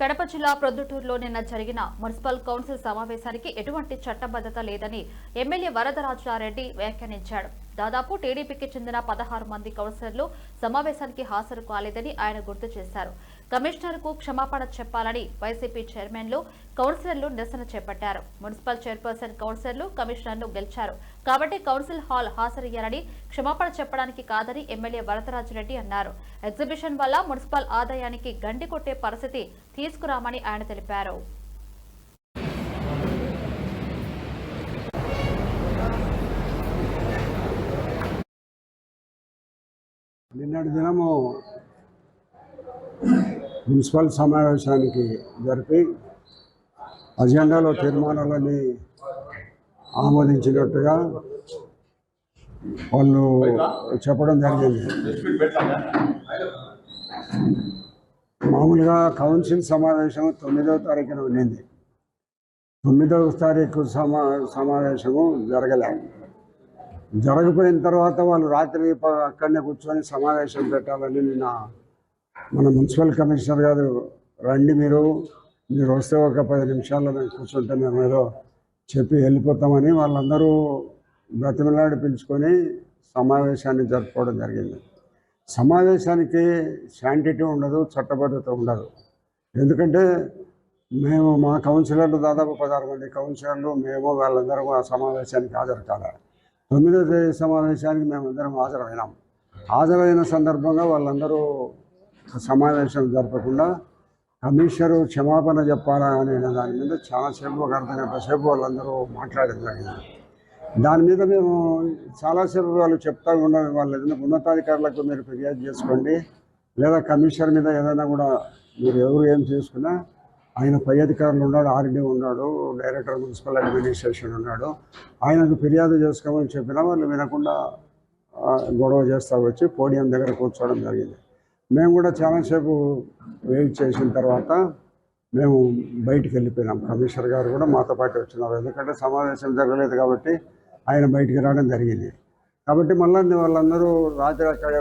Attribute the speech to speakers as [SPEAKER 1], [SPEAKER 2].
[SPEAKER 1] కడప జిల్లా ప్రొద్దుటూరులో నిన్న జరిగిన మున్సిపల్ కౌన్సిల్ సమావేశానికి ఎటువంటి చట్టబద్ధత లేదని ఎమ్మెల్యే వరదరాజారెడ్డి వ్యాఖ్యానించాడు. దాదాపు టీడీపీకి చెందిన పదహారు మంది కౌన్సిలర్లు సమావేశానికి హాజరు కాలేదని ఆయన గుర్తు చేశారు. కమిషనర్కు క్షమాపణ చెప్పాలని వైసీపీ చైర్మన్లు కౌన్సిలర్లు నిరసన చేపట్టారు. మున్సిపల్ చైర్పర్సన్ కౌన్సిలర్లు కమిషనర్లు గెలిచారు. కాబట్టి కౌన్సిల్ హాల్ హాజరయ్యారని క్షమాపణ చెప్పడానికి కాదని ఎమ్మెల్యే వరదరాజరెడ్డి అన్నారు. ఎగ్జిబిషన్ వల్ల మున్సిపల్ ఆదాయానికి గండి కొట్టే పరిస్థితి తీసుకురామని ఆయన తెలిపారు.
[SPEAKER 2] నిన్నటి దినము మున్సిపల్ సమావేశానికి జరిపి అజెండాలో తీర్మానాలని ఆమోదించినట్టుగా వాళ్ళు చెప్పడం జరిగింది. మామూలుగా కౌన్సిల్ సమావేశం తొమ్మిదవ తారీఖున ఉండింది తొమ్మిదవ తారీఖు సమా సమావేశము జరగలే. జరగపోయిన తర్వాత వాళ్ళు రాత్రి ప- అక్కడనే కూర్చొని సమావేశం పెట్టాలని నిన్న మన మున్సిపల్ కమిషనర్ గారు రండి మీరు. మీరు వస్తే ఒక పది నిమిషాల్లో మేము కూర్చుంటే మేము ఏదో చెప్పి వెళ్ళిపోతామని వాళ్ళందరూ బ్రతిమలాడి పిలుచుకొని సమావేశాన్ని జరుపుకోవడం జరిగింది. సమావేశానికి శాంటిటీ ఉండదు చట్టబద్ధత ఉండదు. ఎందుకంటే మేము మా కౌన్సిలర్లు దాదాపు పదహారు మంది కౌన్సిలర్లు మేము వాళ్ళందరం ఆ సమావేశానికి హాజరు కాలే. తొమ్మిదో తేదీ సమావేశానికి మేమందరం హాజరైనాం. హాజరైన సందర్భంగా వాళ్ళందరూ సమావేశం జరపకుండా కమిషనరు క్షమాపణ చెప్పాలా అనే దాని మీద చాలాసేపు ఒక అర్ధ సేపు వాళ్ళందరూ మాట్లాడడం జరిగింది దాని మీద మేము చాలాసేపు వాళ్ళు చెప్తా ఉండాలి వాళ్ళు ఏదైనా ఉన్నతాధికారులకు మీరు ఫిర్యాదు చేసుకోండి లేదా కమిషనర్ మీద ఏదైనా కూడా మీరు ఎవరు ఏం చేసుకున్నా ఆయన పై అధికారులు ఉన్నాడు ఆర్డీ ఉన్నాడు డైరెక్టర్ మున్సిపల్ అడ్మినిస్ట్రేషన్ ఉన్నాడు ఆయనకు ఫిర్యాదు చేసుకోమని చెప్పినా వాళ్ళు వినకుండా గొడవ చేస్తా వచ్చి పోడియం దగ్గర కూర్చోవడం జరిగింది. మేము కూడా చాలాసేపు వెయిట్ చేసిన తర్వాత మేము బయటికి వెళ్ళిపోయినాం. కమిషనర్ గారు కూడా మాతో పాటు వచ్చినారు. ఎందుకంటే సమావేశం జరగలేదు కాబట్టి ఆయన బయటికి రావడం జరిగింది. కాబట్టి మళ్ళీ వాళ్ళందరూ రాత్రి అక్కడ